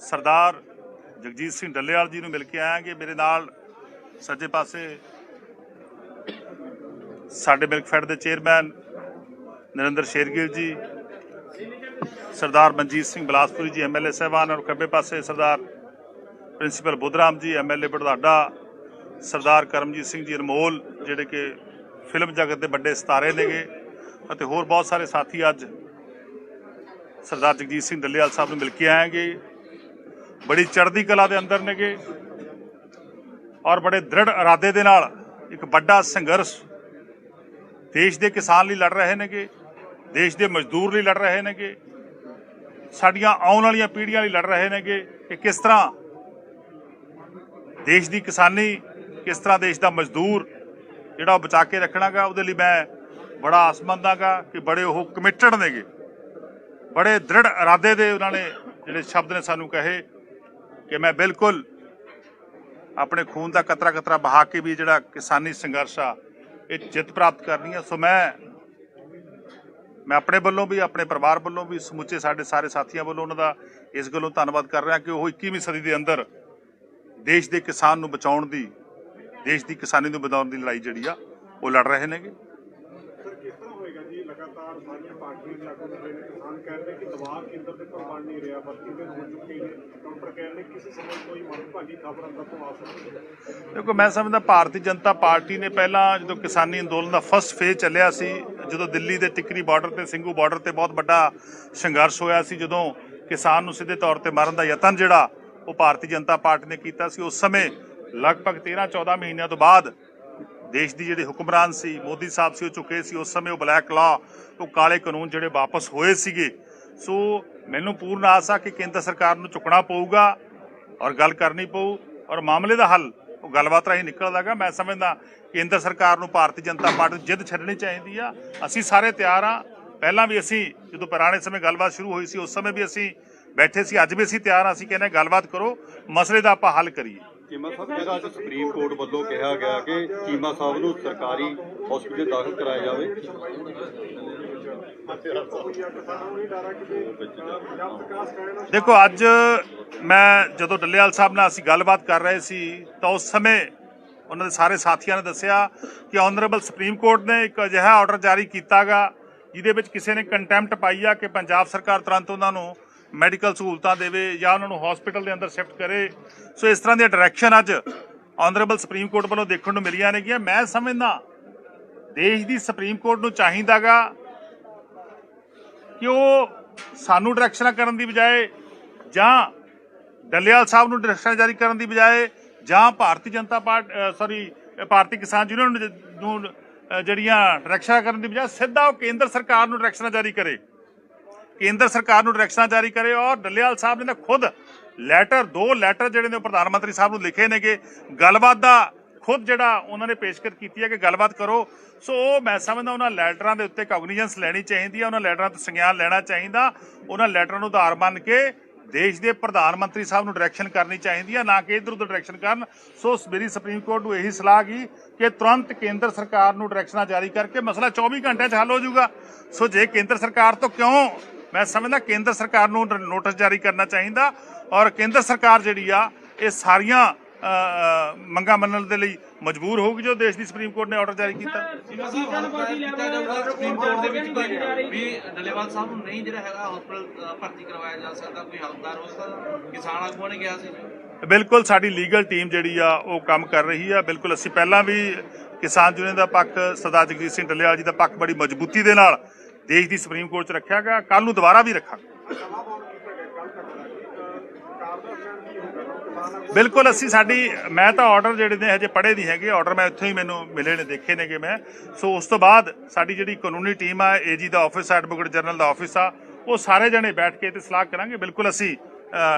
ਸਰਦਾਰ ਜਗਜੀਤ ਸਿੰਘ ਡੱਲੇਵਾਲ ਜੀ ਨੂੰ ਮਿਲ ਕੇ ਆਇਆ ਕਿ ਮੇਰੇ ਨਾਲ ਸੱਜੇ ਪਾਸੇ ਸਾਡੇ ਮਿਲਕ ਫੈਡ ਦੇ ਚੇਅਰਮੈਨ ਨਰਿੰਦਰ ਸ਼ੇਰਗਿਲ ਜੀ, ਸਰਦਾਰ ਮਨਜੀਤ ਸਿੰਘ ਬਲਾਸਪੁਰੀ ਜੀ ਐਮਐਲਏ ਸਾਹਿਬਾਨ, ਔਰ ਖੱਬੇ ਪਾਸੇ ਸਰਦਾਰ ਪ੍ਰਿੰਸੀਪਲ ਬੁੱਧਰਾਮ ਜੀ ਐਮਐਲਏ ਬੜਦਾਡਾ, ਸਰਦਾਰ ਕਰਮਜੀਤ ਸਿੰਘ ਜੀ ਅਨਮੋਲ, ਜਿਹੜੇ ਕਿ ਫਿਲਮ ਜਗਤ ਦੇ ਵੱਡੇ ਸਿਤਾਰੇ ਨੇਗੇ, ਅਤੇ ਹੋਰ ਬਹੁਤ ਸਾਰੇ ਸਾਥੀ ਅੱਜ ਸਰਦਾਰ ਜਗਜੀਤ ਸਿੰਘ ਡੱਲੇਵਾਲ ਸਾਹਿਬ ਨੂੰ ਮਿਲ ਕੇ ਆਏਗੇ ਬੜੀ ਚੜ੍ਹਦੀ ਕਲਾ ਦੇ ਅੰਦਰ ਨੇਗੇ ਔਰ ਬੜੇ ਦ੍ਰਿੜ ਇਰਾਦੇ ਦੇ ਨਾਲ ਇੱਕ ਵੱਡਾ ਸੰਘਰਸ਼ ਦੇਸ਼ ਦੇ ਕਿਸਾਨ ਲਈ ਲੜ ਰਹੇ ਨੇਗੇ, ਦੇਸ਼ ਦੇ ਮਜ਼ਦੂਰ ਲਈ ਲੜ ਰਹੇ ਨੇਗੇ, ਸਾਡੀਆਂ ਆਉਣ ਵਾਲੀਆਂ ਪੀੜ੍ਹੀਆਂ ਲਈ ਲੜ ਰਹੇ ਨੇਗੇ ਕਿ ਕਿਸ ਤਰ੍ਹਾਂ ਦੇਸ਼ ਦੀ ਕਿਸਾਨੀ, ਕਿਸ ਤਰ੍ਹਾਂ ਦੇਸ਼ ਦਾ ਮਜ਼ਦੂਰ ਜਿਹੜਾ ਉਹ ਬਚਾ ਕੇ ਰੱਖਣਾਗਾ, ਉਹਦੇ ਲਈ ਮੈਂ ਬੜਾ ਆਸ ਆਸਮੰਦਾਗਾ ਕਿ ਬੜੇ ਉਹ ਕਮਿਟਡ ਨੇਗੇ। ਬੜੇ ਦ੍ਰਿੜ ਇਰਾਦੇ ਦੇ ਉਹਨਾਂ ਨੇ ਜਿਹੜੇ ਸ਼ਬਦ ਨੇ ਸਾਨੂੰ ਕਹੇ। ਕਿ ਮੈਂ ਬਿਲਕੁਲ ਆਪਣੇ ਖੂਨ ਦਾ ਕਤਰਾ ਕਤਰਾ ਬਹਾ ਕੇ ਵੀ ਜਿਹੜਾ ਕਿਸਾਨੀ ਸੰਘਰਸ਼ ਆ, ਇਹ ਜਿੱਤ ਪ੍ਰਾਪਤ ਕਰਨੀ ਆ। ਸੋ ਮੈਂ ਮੈਂ ਆਪਣੇ ਵੱਲੋਂ ਵੀ, ਆਪਣੇ ਪਰਿਵਾਰ ਵੱਲੋਂ ਵੀ, ਸਮੁੱਚੇ ਸਾਡੇ ਸਾਰੇ ਸਾਥੀਆਂ ਵੱਲੋਂ ਉਹਨਾਂ ਦਾ ਇਸ ਗੱਲੋਂ ਧੰਨਵਾਦ ਕਰ ਰਿਹਾ ਕਿ ਉਹ 21ਵੀਂ ਸਦੀ ਦੇ ਅੰਦਰ ਦੇਸ਼ ਦੇ ਕਿਸਾਨ ਨੂੰ ਬਚਾਉਣ ਦੀ, ਦੇਸ਼ ਦੀ ਕਿਸਾਨੀ ਨੂੰ ਵਧਾਉਣ ਦੀ ਲੜਾਈ ਜਿਹੜੀ ਆ, ਉਹ ਲੜ ਰਹੇ ਨੇਗੇ ਸਰ ਕਿਸ ਤਰ੍ਹਾਂ ਹੋਏਗਾ ਜੀ ਲਗਾਤਾਰ ਸਾਰੀਆਂ ਪਾਰਟੀਆਂ ਦੇ ਆਗੂ ਨੇ। ਕਿਸਾਨ ਕਹਿ ਰਹੇ ਕਿ ਦਬਾਅ ਕੇਂਦਰ ਤੇ ਪਰ ਬਣ ਨਹੀਂ ਰਿਹਾ, ਬਲਕਿ ਦਿਨ ਹੋ ਚੁੱਕੇ ਨੇ ਕਾਊਂਟਰ ਕਹਿ ਰਹੇ ਕਿਸੇ ਸਮੇਂ ਕੋਈ ਮੰਦਭਾਗੀ ਖਬਰ ਅੰਦਰ ਤੋਂ ਆ ਸਕਦੀ ਹੈ। ਦੇਖੋ, ਮੈਂ ਸਮਝਦਾ ਭਾਰਤੀ ਜਨਤਾ ਪਾਰਟੀ ਨੇ ਪਹਿਲਾਂ ਜਦੋਂ ਕਿਸਾਨੀ ਅੰਦੋਲਨ ਦਾ ਫਸਟ ਫੇਜ਼ ਚੱਲਿਆ ਸੀ, ਜਦੋਂ ਦਿੱਲੀ ਦੇ ਟਿਕਰੀ ਬਾਰਡਰ ਤੇ, ਸਿੰਘੂ ਬਾਰਡਰ ਤੇ ਬਹੁਤ ਵੱਡਾ ਸੰਘਰਸ਼ ਹੋਇਆ ਸੀ, ਜਦੋਂ ਕਿਸਾਨ ਨੂੰ ਸਿੱਧੇ ਤੌਰ ਤੇ ਮਾਰਨ ਦਾ ਯਤਨ ਜਿਹੜਾ ਉਹ ਭਾਰਤੀ ਜਨਤਾ ਪਾਰਟੀ ਨੇ ਕੀਤਾ ਸੀ, ਉਸ ਸਮੇਂ ਲਗਭਗ 13 14 ਮਹੀਨਿਆਂ ਤੋਂ ਬਾਅਦ ਦੇਸ਼ ਦੀ ਜਿਹੜੇ ਹੁਕਮਰਾਨ ਸੀ, ਮੋਦੀ ਸਾਹਿਬ ਸੀ, ਉਹ ਚੁੱਕੇ ਸੀ, ਉਸ ਸਮੇਂ ਉਹ ਬਲੈਕ ਲਾ ਉਹ ਕਾਲੇ ਕਾਨੂੰਨ ਜਿਹੜੇ ਵਾਪਸ ਹੋਏ ਸੀਗੇ। ਸੋ ਮੈਨੂੰ ਪੂਰਨ ਆਸ ਆ ਕਿ ਕੇਂਦਰ ਸਰਕਾਰ ਨੂੰ ਚੁੱਕਣਾ ਪਊਗਾ ਔਰ ਗੱਲ ਕਰਨੀ ਪਊ ਔਰ ਮਾਮਲੇ ਦਾ ਹੱਲ, ਉਹ ਗੱਲਬਾਤ ਰਾਹੀਂ ਨਿਕਲਦਾਗਾ। ਮੈਂ ਸਮਝਦਾ ਕੇਂਦਰ ਸਰਕਾਰ ਨੂੰ ਭਾਰਤੀ ਜਨਤਾ ਪਾਰਟੀ ਨੂੰ ਜਿੱਦ ਛੱਡਣੀ ਚਾਹੀਦੀ ਆ। ਅਸੀਂ ਸਾਰੇ ਤਿਆਰ ਆ। ਪਹਿਲਾਂ ਵੀ ਅਸੀਂ ਜਦੋਂ ਪੁਰਾਣੇ ਸਮੇਂ ਗੱਲਬਾਤ ਸ਼ੁਰੂ ਹੋਈ ਸੀ, ਉਸ ਸਮੇਂ ਵੀ ਅਸੀਂ ਬੈਠੇ ਸੀ, ਅੱਜ ਵੀ ਅਸੀਂ ਤਿਆਰ ਆ। ਅਸੀਂ ਕਹਿੰਦੇ ਗੱਲਬਾਤ ਕਰੋ, ਮਸਲੇ ਦਾ ਆਪਾਂ ਹੱਲ ਕਰੀਏ। ਚੀਮਾ ਸਾਹਿਬ, ਜਿਹੜਾ ਅੱਜ ਸੁਪਰੀਮ ਕੋਰਟ ਵੱਲੋਂ ਕਿਹਾ ਗਿਆ ਕਿ ਚੀਮਾ ਸਾਹਿਬ ਨੂੰ ਸਰਕਾਰੀ ਹਸਪੀਟਲ ਦਾਖਲ ਕਰਾਇਆ ਜਾਵੇ। ਦੇਖੋ, ਅੱਜ ਮੈਂ ਜਦੋਂ ਡੱਲੇਵਾਲ ਸਾਹਿਬ ਨਾਲ ਅਸੀਂ ਗੱਲਬਾਤ ਕਰ ਰਹੇ ਸੀ, ਤਾਂ ਉਸ ਸਮੇਂ ਉਹਨਾਂ ਦੇ ਸਾਰੇ ਸਾਥੀਆਂ ਨੇ ਦੱਸਿਆ ਕਿ ਆਨਰੇਬਲ ਸੁਪਰੀਮ ਕੋਰਟ ਨੇ ਇੱਕ ਅਜਿਹਾ ਆਰਡਰ ਜਾਰੀ ਕੀਤਾਗਾ, ਜਿਹਦੇ ਵਿੱਚ ਕਿਸੇ ਨੇ ਕੰਟੈਂਪਟ ਪਾਈ ਆ ਕਿ ਪੰਜਾਬ ਸਰਕਾਰ ਤੁਰੰਤ ਉਹਨਾਂ ਨੂੰ ਮੈਡੀਕਲ ਸਹੂਲਤਾਂ ਦੇਵੇ ਜਾਂ ਉਹਨਾਂ ਨੂੰ ਹਸਪੀਟਲ ਦੇ ਅੰਦਰ ਸ਼ਿਫਟ ਕਰੇ। ਸੋ ਇਸ ਤਰ੍ਹਾਂ ਦੀਆਂ ਡਾਇਰੈਕਸ਼ਨ ਅੱਜ ਆਨਰੇਬਲ ਸੁਪਰੀਮ ਕੋਰਟ ਵੱਲੋਂ ਦੇਖਣ ਨੂੰ ਮਿਲੀਆਂ ਨੇਗੀਆਂ। ਮੈਂ ਸਮਝਦਾ, ਦੇਸ਼ ਦੀ ਸੁਪਰੀਮ ਕੋਰਟ ਨੂੰ ਚਾਹੀਦਾਗਾ ਕਿ ਉਹ ਸਾਨੂੰ ਡਾਇਰੈਕਸ਼ਨਾਂ ਕਰਨ ਦੀ ਬਜਾਏ ਜਾਂ ਡੱਲੇਵਾਲ ਸਾਹਿਬ ਨੂੰ ਡਾਇਰੈਕਸ਼ਨਾਂ ਜਾਰੀ ਕਰਨ ਦੀ ਬਜਾਏ ਜਾਂ ਭਾਰਤੀ ਜਨਤਾ ਪਾਰਟੀ ਸੌਰੀ ਭਾਰਤੀ ਕਿਸਾਨ ਯੂਨੀਅਨ ਨੂੰ ਜਿਹੜੀਆਂ ਡਾਇਰੈਕਸ਼ਨਾਂ ਕਰਨ ਦੀ ਬਜਾਏ ਸਿੱਧਾ ਉਹ ਕੇਂਦਰ ਸਰਕਾਰ ਨੂੰ ਡਾਇਰੈਕਸ਼ਨਾਂ ਜਾਰੀ ਕਰੇ। ਕੇਂਦਰ ਸਰਕਾਰ ਨੂੰ ਡਾਇਰੈਕਸ਼ਨਾਂ ਜਾਰੀ ਕਰੇ ਔਰ ਡੱਲੇਵਾਲ ਸਾਹਿਬ ਨੇ ਤਾਂ ਖੁਦ ਲੈਟਰ, ਦੋ ਲੈਟਰ ਜਿਹੜੇ ਨੇ ਉਹ ਪ੍ਰਧਾਨ ਮੰਤਰੀ ਸਾਹਿਬ ਨੂੰ ਲਿਖੇ ਨੇਗੇ। ਗੱਲਬਾਤ ਦਾ ਖੁਦ ਜਿਹੜਾ ਉਹਨਾਂ ਨੇ ਪੇਸ਼ਕਸ਼ ਕੀਤੀ ਹੈ ਕਿ ਗੱਲਬਾਤ ਕਰੋ। ਸੋ ਉਹ ਮੈਂ ਸਮਝਦਾ ਉਹਨਾਂ ਲੈਟਰਾਂ ਦੇ ਉੱਤੇ ਕੌਗਨੀਜੈਂਸ ਲੈਣੀ ਚਾਹੀਦੀ ਹੈ, ਉਹਨਾਂ ਲੈਟਰਾਂ ਤੋਂ ਸੰਗਿਆਨ ਲੈਣਾ ਚਾਹੀਦਾ, ਉਹਨਾਂ ਲੈਟਰਾਂ ਨੂੰ ਆਧਾਰ ਮੰਨ ਕੇ ਦੇਸ਼ ਦੇ ਪ੍ਰਧਾਨ ਮੰਤਰੀ ਸਾਹਿਬ ਨੂੰ ਡਾਇਰੈਕਸ਼ਨ ਕਰਨੀ ਚਾਹੀਦੀ ਹੈ, ਨਾ ਕਿ ਇਧਰ ਉਧਰ ਡਾਇਰੈਕਸ਼ਨ ਕਰਨ। ਸੋ ਮੇਰੀ ਸੁਪਰੀਮ ਕੋਰਟ ਨੂੰ ਇਹੀ ਸਲਾਹ ਗਈ ਕਿ ਤੁਰੰਤ ਕੇਂਦਰ ਸਰਕਾਰ ਨੂੰ ਡਾਇਰੈਕਸ਼ਨਾਂ ਜਾਰੀ ਕਰਕੇ ਮਸਲਾ 24 ਘੰਟਿਆਂ 'ਚ ਹੱਲ ਹੋ ਜਾਊਗਾ। ਸੋ ਜੇ ਕੇਂਦਰ ਸਰਕਾਰ ਤੋਂ ਕਿਉਂ ਮੈਂ ਸਮਝਦਾ ਕੇਂਦਰ ਸਰਕਾਰ ਨੂੰ ਨੋਟਿਸ ਜਾਰੀ ਕਰਨਾ ਚਾਹੀਦਾ ਔਰ ਕੇਂਦਰ ਸਰਕਾਰ ਜਿਹੜੀ ਆ ਇਹ ਸਾਰੀਆਂ ਮੰਗਾਂ ਮੰਨਣ ਦੇ ਲਈ ਮਜਬੂਰ ਹੋਊਗੀ ਜੋ ਦੇਸ਼ ਦੀ ਸੁਪਰੀਮ ਕੋਰਟ ਨੇ ਆਰਡਰ ਜਾਰੀ ਕੀਤਾ। ਜਿਵੇਂ ਸਾਹਿਬ ਕੀਤਾ ਜਾਊਗਾ ਸੁਪਰੀਮ ਕੋਰਟ ਦੇ ਵਿੱਚ ਕੋਈ ਵੀ ਡੱਲੇਵਾਲ ਸਾਹਿਬ ਨੂੰ ਨਹੀਂ ਜਿਹੜਾ ਹੈਗਾ ਹਸਪੀਟਲ ਭਰਤੀ ਕਰਵਾਇਆ ਜਾ ਸਕਦਾ ਕੋਈ ਹੱਲਦਾਰ ਹੋ ਸਕਦਾ ਕਿਸਾਨ ਆਗੂਆਂ ਨੇ ਕਿਹਾ ਸੀ। ਬਿਲਕੁਲ ਸਾਡੀ ਲੀਗਲ ਟੀਮ ਜਿਹੜੀ ਆ ਉਹ ਕੰਮ ਕਰ ਰਹੀ ਆ। ਬਿਲਕੁਲ ਅਸੀਂ ਪਹਿਲਾਂ ਵੀ ਕਿਸਾਨ ਯੂਨੀਅਨ ਦਾ ਪੱਖ ਸਰਦਾਰ ਜਗਜੀਤ ਸਿੰਘ ਡੱਲੇਵਾਲ ਜੀ ਦਾ ਪੱਖ ਬੜੀ ਮਜ਼ਬੂਤੀ ਦੇ ਨਾਲ ਦੇਸ਼ ਦੀ ਸੁਪਰੀਮ ਕੋਰਟ 'ਚ ਰੱਖਿਆ ਗਿਆ ਕੱਲ ਨੂੰ ਦੁਬਾਰਾ ਵੀ ਰੱਖਾਂਗੇ। ਬਿਲਕੁਲ, ਅਸੀਂ ਸਾਡੀ, ਮੈਂ ਤਾਂ ਆਰਡਰ ਜਿਹੜੇ ਨੇ ਹਜੇ ਪੜ੍ਹੇ ਨਹੀਂ ਹੈਗੇ ਆਰਡਰ ਮੈਂ ਇੱਥੋਂ ਹੀ ਮੈਨੂੰ ਮਿਲੇ ਨੇ, ਦੇਖੇ ਨੇਗੇ ਮੈਂ। ਸੋ ਉਸ ਤੋਂ ਬਾਅਦ ਸਾਡੀ ਜਿਹੜੀ ਕਾਨੂੰਨੀ ਟੀਮ ਆ ਏਜੀ ਦਾ ਆਫਿਸ ਐਡਵੋਕੇਟ ਜਨਰਲ ਦਾ ਆਫਿਸ ਆ, ਉਹ ਸਾਰੇ ਜਣੇ ਬੈਠ ਕੇ ਤੇ ਸਲਾਹ ਕਰਾਂਗੇ। ਬਿਲਕੁਲ, ਅਸੀਂ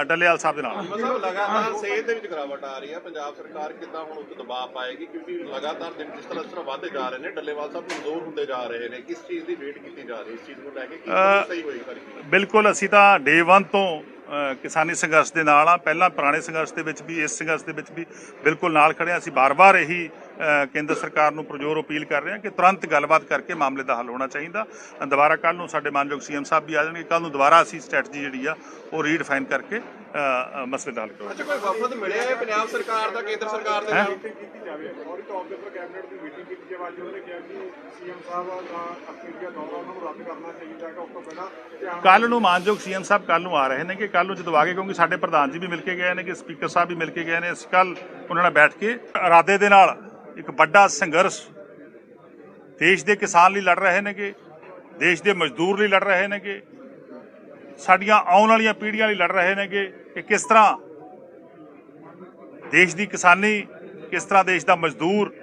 ਡੱਲੇਵਾਲ ਸਾਹਿਬ ਦੇ ਨਾਲ। ਮਤਲਬ ਲਗਾਤਾਰ ਸਿਹਤ ਦੇ ਵਿੱਚ ਗਿਰਾਵਟ ਆ ਰਹੀ ਹੈ। ਪੰਜਾਬ ਸਰਕਾਰ ਕਿੱਦਾਂ ਹੁਣ ਉੱਤੇ ਦਬਾਅ ਪਾਏਗੀ? ਕਿਉਂਕਿ ਲਗਾਤਾਰ ਦਿਨ ਜਿਸ ਤਰ੍ਹਾਂ ਤਰ੍ਹਾਂ ਵਧਦੇ ਜਾ ਰਹੇ ਨੇ ਡੱਲੇਵਾਲ ਸਾਹਿਬ ਕਮਜ਼ੋਰ ਹੁੰਦੇ ਜਾ ਰਹੇ ਨੇ। ਕਿਸ ਚੀਜ਼ ਦੀ ਵੇਟ ਕੀਤੀ ਜਾ ਰਹੀ ਹੈ? ਇਸ ਚੀਜ਼ ਨੂੰ ਲੈ ਕੇ ਕੀ ਸਹੀ ਹੋਏਗੀ? ਬਿਲਕੁਲ ਅਸੀਂ ਤਾਂ ਡੇ 1 ਤੋਂ ਕਿਸਾਨੀ ਸੰਘਰਸ਼ ਦੇ ਨਾਲ ਆ। ਪਹਿਲਾਂ ਪੁਰਾਣੇ ਸੰਘਰਸ਼ ਦੇ ਵਿੱਚ ਵੀ, ਇਸ ਸੰਘਰਸ਼ ਦੇ ਵਿੱਚ ਵੀ ਬਿਲਕੁਲ ਨਾਲ ਖੜੇ ਹਾਂ ਅਸੀਂ ਬਾਰ-ਬਾਰ ਇਹੀ ਕੇਂਦਰ ਸਰਕਾਰ ਨੂੰ ਪ੍ਰਜੋਰ ਅਪੀਲ ਕਰ ਰਹੇ ਹਾਂ ਕਿ ਤੁਰੰਤ ਗੱਲਬਾਤ ਕਰਕੇ ਮਾਮਲੇ ਦਾ ਹੱਲ ਹੋਣਾ ਚਾਹੀਦਾ। ਦੁਬਾਰਾ ਕੱਲ ਨੂੰ ਸਾਡੇ ਮਾਨਯੋਗ ਸੀਐਮ ਸਾਹਿਬ ਵੀ ਆ ਜਾਣਗੇ। ਕੱਲ ਨੂੰ ਦੁਬਾਰਾ ਅਸੀਂ ਸਟ੍ਰੈਟਜੀ ਜਿਹੜੀ ਆ, ਉਹ ਰੀਡਿਫਾਈਨ ਕਰਕੇ ਮਸਲੇ ਦਾ ਹੱਲ ਕਰਾਂਗੇ ਅੱਛਾ ਕੋਈ ਵਫਦ ਮਿਲਿਆ ਹੈ ਪੰਜਾਬ ਸਰਕਾਰ ਦਾ ਕੇਂਦਰ ਸਰਕਾਰ ਦੇ? ਨਾਲ ਮੀਟਿੰਗ ਕੀਤੀ ਜਾਵੇ। ਔਰ ਤੌਰ ਦੇ ਉੱਪਰ ਕੈਬਨਿਟ ਦੀ ਮੀਟਿੰਗ ਕੀਤੀ ਜਾਵੇ। ਅੱਜ ਉਹਨੇ ਕਿਹਾ ਕਿ ਸੀਐਮ ਸਾਹਿਬ ਦਾ ਆਸਟ੍ਰੇਲੀਆ ਦੌਰਾ ਉਹਨਾਂ ਨੂੰ ਰੱਦ ਕਰਨਾ ਚਾਹੀਦਾ ਹੈ। ਉਸ ਤੋਂ ਪਹਿਲਾਂ ਧਿਆਨ ਕੱਲ ਨੂੰ ਮਾਨਯੋਗ ਸੀਐਮ ਸਾਹਿਬ ਕੱਲ ਨੂੰ ਆ ਰਹੇ ਨੇ ਕਿ ਕੱਲ ਨੂੰ ਜਦੋਂ ਆ ਗਏ ਕਿਉਂਕਿ ਸਾਡੇ ਪ੍ਰਧਾਨ ਜੀ ਵੀ ਮਿਲ ਕੇ ਗਏ ਨੇ ਕਿ ਸਪੀਕਰ ਸਾਹਿਬ ਵੀ ਮਿਲ ਕੇ ਗਏ ਨੇ। ਅਸੀਂ ਕੱਲ ਉਹਨਾਂ ਨਾਲ ਬੈਠ ਕੇ ਇਰਾਦੇ ਦੇ ਨਾਲ ਇੱਕ ਵੱਡਾ ਸੰਘਰਸ਼ ਦੇਸ਼ ਦੇ ਕਿਸਾਨ ਲਈ ਲੜ ਰਹੇ ਨੇਗੇ ਦੇਸ਼ ਦੇ ਮਜ਼ਦੂਰ ਲਈ ਲੜ ਰਹੇ ਨੇਗੇ ਸਾਡੀਆਂ ਆਉਣ ਵਾਲੀਆਂ ਪੀੜ੍ਹੀਆਂ ਲਈ ਲੜ ਰਹੇ ਨੇਗੇ ਕਿ ਕਿਸ ਤਰ੍ਹਾਂ ਦੇਸ਼ ਦੀ ਕਿਸਾਨੀ, ਕਿਸ ਤਰ੍ਹਾਂ ਦੇਸ਼ ਦਾ ਮਜ਼ਦੂਰ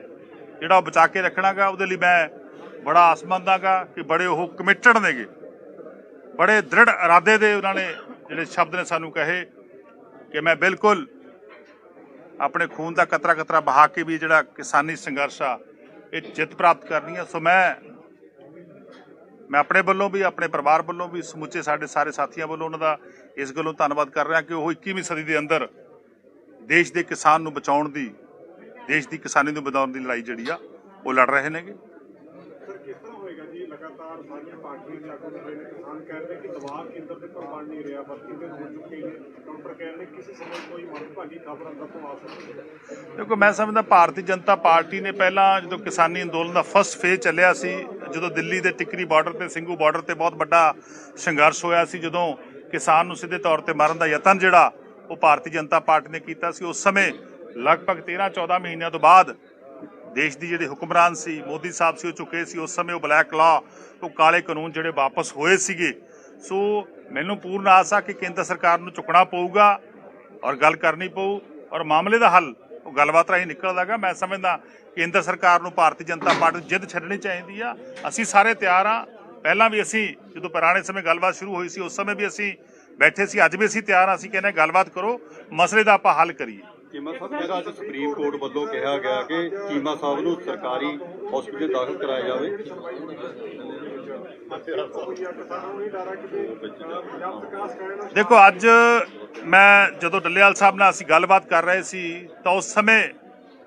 ਜਿਹੜਾ ਉਹ ਬਚਾ ਕੇ ਰੱਖਣਾਗਾ, ਉਹਦੇ ਲਈ ਮੈਂ ਬੜਾ ਆਸ ਆਸਮੰਦਾਗਾ ਕਿ ਬੜੇ ਉਹ ਕਮਿਟਡ ਨੇਗੇ। ਬੜੇ ਦ੍ਰਿੜ ਇਰਾਦੇ ਦੇ ਉਹਨਾਂ ਨੇ ਜਿਹੜੇ ਸ਼ਬਦ ਨੇ ਸਾਨੂੰ ਕਹੇ ਕਿ ਮੈਂ ਬਿਲਕੁਲ ਆਪਣੇ ਖੂਨ ਦਾ ਕਤਰਾ ਕਤਰਾ ਬਹਾ ਕੇ ਵੀ ਜਿਹੜਾ ਕਿਸਾਨੀ ਸੰਘਰਸ਼ ਆ, ਇਹ ਜਿੱਤ ਪ੍ਰਾਪਤ ਕਰਨੀ ਆ। ਸੋ ਮੈਂ ਮੈਂ ਆਪਣੇ ਵੱਲੋਂ ਵੀ, ਆਪਣੇ ਪਰਿਵਾਰ ਵੱਲੋਂ ਵੀ ਸਮੁੱਚੇ ਸਾਡੇ ਸਾਰੇ ਸਾਥੀਆਂ ਵੱਲੋਂ ਉਹਨਾਂ ਦਾ ਇਸ ਗੱਲੋਂ ਧੰਨਵਾਦ ਕਰ ਰਿਹਾ ਕਿ ਉਹ 21ਵੀਂ ਸਦੀ ਦੇ ਅੰਦਰ ਦੇਸ਼ ਦੇ ਕਿਸਾਨ ਨੂੰ ਬਚਾਉਣ ਦੀ, ਦੇਸ਼ ਦੀ ਕਿਸਾਨੀ ਨੂੰ ਵਧਾਉਣ ਦੀ ਲੜਾਈ ਜਿਹੜੀ ਆ, ਉਹ ਲੜ ਰਹੇ ਨੇਗੇ ਸਰ ਕਿਸ ਤਰ੍ਹਾਂ ਹੋਏਗਾ ਜੀ ਲਗਾਤਾਰ ਸਾਰੀਆਂ ਪਾਰਟੀਆਂ ਦੇ ਆਗੂ ਜਿਹੜੇ ਨੇ। ਕਿਸਾਨ ਕਹਿ ਰਹੇ ਕਿ ਦਬਾਅ ਕੇਂਦਰ ਦੇ ਉੱਪਰ ਬਣ ਨਹੀਂ ਰਿਹਾ ਬਲਕਿ ਦਿਨ ਹੋ ਚੁੱਕੇ ਨੇ। ਕਾਊਂਟਰ ਕਹਿ ਰਹੇ ਕਿਸੇ ਸਮੇਂ ਕੋਈ ਮੰਦਭਾਗੀ ਖਬਰ ਅੰਦਰ ਤੋਂ ਆ ਸਕਦੀ ਹੈ। ਦੇਖੋ, ਮੈਂ ਸਮਝਦਾ ਭਾਰਤੀ ਜਨਤਾ ਪਾਰਟੀ ਨੇ ਪਹਿਲਾਂ ਜਦੋਂ ਕਿਸਾਨੀ ਅੰਦੋਲਨ ਦਾ ਫਸਟ ਫੇਜ਼ ਚੱਲਿਆ ਸੀ, ਜਦੋਂ ਦਿੱਲੀ ਦੇ ਟਿਕਰੀ ਬਾਰਡਰ ਤੇ, ਸਿੰਘੂ ਬਾਰਡਰ ਤੇ ਬਹੁਤ ਵੱਡਾ ਸੰਘਰਸ਼ ਹੋਇਆ ਸੀ, ਜਦੋਂ ਕਿਸਾਨ ਨੂੰ ਸਿੱਧੇ ਤੌਰ ਤੇ ਮਾਰਨ ਦਾ ਯਤਨ ਜਿਹੜਾ ਉਹ ਭਾਰਤੀ ਜਨਤਾ ਪਾਰਟੀ ਨੇ ਕੀਤਾ ਸੀ, ਉਸ ਸਮੇਂ ਲਗਭਗ 13 14 ਮਹੀਨਿਆਂ ਤੋਂ ਬਾਅਦ ਦੇਸ਼ ਦੀ ਜਿਹੜੇ ਹੁਕਮਰਾਨ ਸੀ, ਮੋਦੀ ਸਾਹਿਬ ਸੀ, ਉਹ ਚੁੱਕੇ ਸੀ, ਉਸ ਸਮੇਂ ਉਹ ਬਲੈਕ ਲਾ, ਉਹ ਕਾਲੇ ਕਾਨੂੰਨ ਜਿਹੜੇ ਵਾਪਸ ਹੋਏ ਸੀਗੇ। ਸੋ ਮੈਨੂੰ ਪੂਰਨ ਆਸ ਆ ਕਿ ਕੇਂਦਰ ਸਰਕਾਰ ਨੂੰ ਚੁੱਕਣਾ ਪਊਗਾ ਔਰ ਗੱਲ ਕਰਨੀ ਪਊ ਔਰ ਮਾਮਲੇ ਦਾ ਹੱਲ, ਉਹ ਗੱਲਬਾਤ ਰਾਹੀਂ ਨਿਕਲਦਾਗਾ ਮੈਂ ਸਮਝਦਾ ਕੇਂਦਰ ਸਰਕਾਰ ਨੂੰ ਭਾਰਤੀ ਜਨਤਾ ਪਾਰਟੀ ਨੂੰ ਜਿੱਦ ਛੱਡਣੀ ਚਾਹੀਦੀ ਆ। ਅਸੀਂ ਸਾਰੇ ਤਿਆਰ ਆ। ਪਹਿਲਾਂ ਵੀ ਅਸੀਂ ਜਦੋਂ ਪੁਰਾਣੇ ਸਮੇਂ ਗੱਲਬਾਤ ਸ਼ੁਰੂ ਹੋਈ ਸੀ, ਉਸ ਸਮੇਂ ਵੀ ਅਸੀਂ ਬੈਠੇ ਸੀ, ਅੱਜ ਵੀ ਅਸੀਂ ਤਿਆਰ ਆ। ਅਸੀਂ ਕਹਿੰਦੇ ਗੱਲਬਾਤ ਕਰੋ, ਮਸਲੇ ਦਾ ਆਪਾਂ ਹੱਲ ਕਰੀਏ। ਚੀਮਾ ਸਾਹਿਬ ਜਿਹੜਾ ਅੱਜ ਸੁਪਰੀਮ ਕੋਰਟ ਵੱਲੋਂ ਕਿਹਾ ਗਿਆ ਕਿ ਚੀਮਾ ਸਾਹਿਬ ਨੂੰ ਸਰਕਾਰੀ ਹਸਪੀਟਲ ਦਾਖਲ ਕਰਾਇਆ ਜਾਵੇ। ਦੇਖੋ ਅੱਜ ਮੈਂ ਜਦੋਂ ਡੱਲੇਵਾਲ ਸਾਹਿਬ ਨਾਲ ਅਸੀਂ ਗੱਲਬਾਤ ਕਰ ਰਹੇ ਸੀ ਤਾਂ ਉਸ ਸਮੇਂ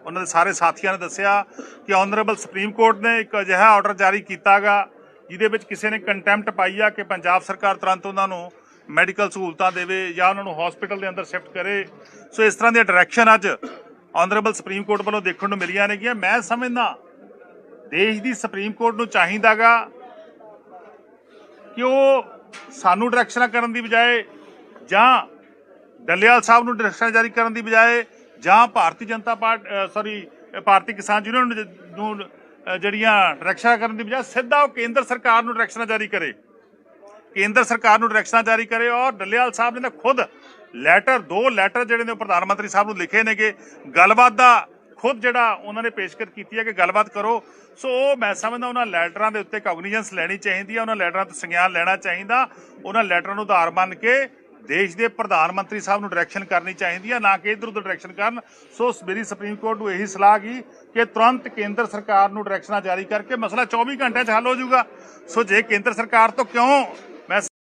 ਉਹਨਾਂ ਦੇ ਸਾਰੇ ਸਾਥੀਆਂ ਨੇ ਦੱਸਿਆ ਕਿ ਆਨਰੇਬਲ ਸੁਪਰੀਮ ਕੋਰਟ ਨੇ ਇੱਕ ਅਜਿਹਾ ਆਰਡਰ ਜਾਰੀ ਕੀਤਾਗਾ ਜਿਹਦੇ ਵਿੱਚ ਕਿਸੇ ਨੇ ਕੰਟੈਂਪਟ ਪਾਈ ਆ ਕਿ ਪੰਜਾਬ ਸਰਕਾਰ ਤੁਰੰਤ ਉਹਨਾਂ ਨੂੰ ਮੈਡੀਕਲ ਸਹੂਲਤਾਂ ਦੇਵੇ ਜਾਂ ਉਹਨਾਂ ਨੂੰ ਹਸਪੀਟਲ ਦੇ ਅੰਦਰ ਸ਼ਿਫਟ ਕਰੇ। ਸੋ ਇਸ ਤਰ੍ਹਾਂ ਦੀਆਂ ਡਾਇਰੈਕਸ਼ਨ ਅੱਜ ਆਨਰੇਬਲ ਸੁਪਰੀਮ ਕੋਰਟ ਵੱਲੋਂ ਦੇਖਣ ਨੂੰ ਮਿਲੀਆਂ ਨੇਗੀਆਂ। ਮੈਂ ਸਮਝਦਾ ਦੇਸ਼ ਦੀ ਸੁਪਰੀਮ ਕੋਰਟ ਨੂੰ ਚਾਹੀਦਾਗਾ ਕਿ ਉਹ ਸਾਨੂੰ ਡਾਇਰੈਕਸ਼ਨਾਂ ਕਰਨ ਦੀ ਬਜਾਏ ਜਾਂ ਡੱਲਿਆਲ ਸਾਹਿਬ ਨੂੰ ਡਾਇਰੈਕਸ਼ਨ ਜਾਰੀ ਕਰਨ ਦੀ ਬਜਾਏ ਜਾਂ ਭਾਰਤੀ ਜਨਤਾ ਪਾਰਟੀ ਸੌਰੀ ਭਾਰਤੀ ਕਿਸਾਨ ਯੂਨੀਅਨ ਨੂੰ ਜਿਹੜੀਆਂ ਡਾਇਰੈਕਸ਼ਨਾਂ ਕਰਨ ਦੀ ਬਜਾਏ ਸਿੱਧਾ ਉਹ ਕੇਂਦਰ ਸਰਕਾਰ ਨੂੰ ਡਾਇਰੈਕਸ਼ਨਾਂ ਜਾਰੀ ਕਰੇ। ਕੇਂਦਰ ਸਰਕਾਰ ਨੂੰ ਡਾਇਰੈਕਸ਼ਨਾਂ ਜਾਰੀ ਕਰੇ ਔਰ ਡੱਲੇਵਾਲ ਸਾਹਿਬ ਨੇ ਤਾਂ ਖੁਦ ਲੈਟਰ ਦੋ ਲੈਟਰ ਜਿਹੜੇ ਨੇ ਉਹ ਪ੍ਰਧਾਨ ਮੰਤਰੀ ਸਾਹਿਬ ਨੂੰ ਲਿਖੇ ਨੇਗੇ। ਗੱਲਬਾਤ ਦਾ ਖੁਦ ਜਿਹੜਾ ਉਹਨਾਂ ਨੇ ਪੇਸ਼ਕਸ਼ ਕੀਤੀ ਹੈ ਕਿ ਗੱਲਬਾਤ ਕਰੋ। ਸੋ ਉਹ ਮੈਂ ਸਮਝਦਾ ਉਹਨਾਂ ਲੈਟਰਾਂ ਦੇ ਉੱਤੇ ਕੌਗਨੀਜੈਂਸ ਲੈਣੀ ਚਾਹੀਦੀ ਹੈ, ਉਹਨਾਂ ਲੈਟਰਾਂ ਤੋਂ ਸੰਗਿਆਨ ਲੈਣਾ ਚਾਹੀਦਾ। ਉਹਨਾਂ ਲੈਟਰਾਂ ਨੂੰ ਆਧਾਰ ਮੰਨ ਕੇ ਦੇਸ਼ ਦੇ ਪ੍ਰਧਾਨ ਮੰਤਰੀ ਸਾਹਿਬ ਨੂੰ ਡਾਇਰੈਕਸ਼ਨ ਕਰਨੀ ਚਾਹੀਦੀ ਹੈ, ਨਾ ਕਿ ਇਧਰ ਉਧਰ ਡਾਇਰੈਕਸ਼ਨ ਕਰਨ। ਸੋ ਮੇਰੀ ਸੁਪਰੀਮ ਕੋਰਟ ਨੂੰ ਇਹੀ ਸਲਾਹ ਗਈ ਕਿ ਤੁਰੰਤ ਕੇਂਦਰ ਸਰਕਾਰ ਨੂੰ ਡਾਇਰੈਕਸ਼ਨਾਂ ਜਾਰੀ ਕਰਕੇ ਮਸਲਾ 24 ਘੰਟਿਆਂ 'ਚ ਹੱਲ ਹੋ ਜਾਊਗਾ। ਸੋ ਜੇ ਕੇਂਦਰ ਸਰਕਾਰ ਤੋਂ ਕਿਉਂ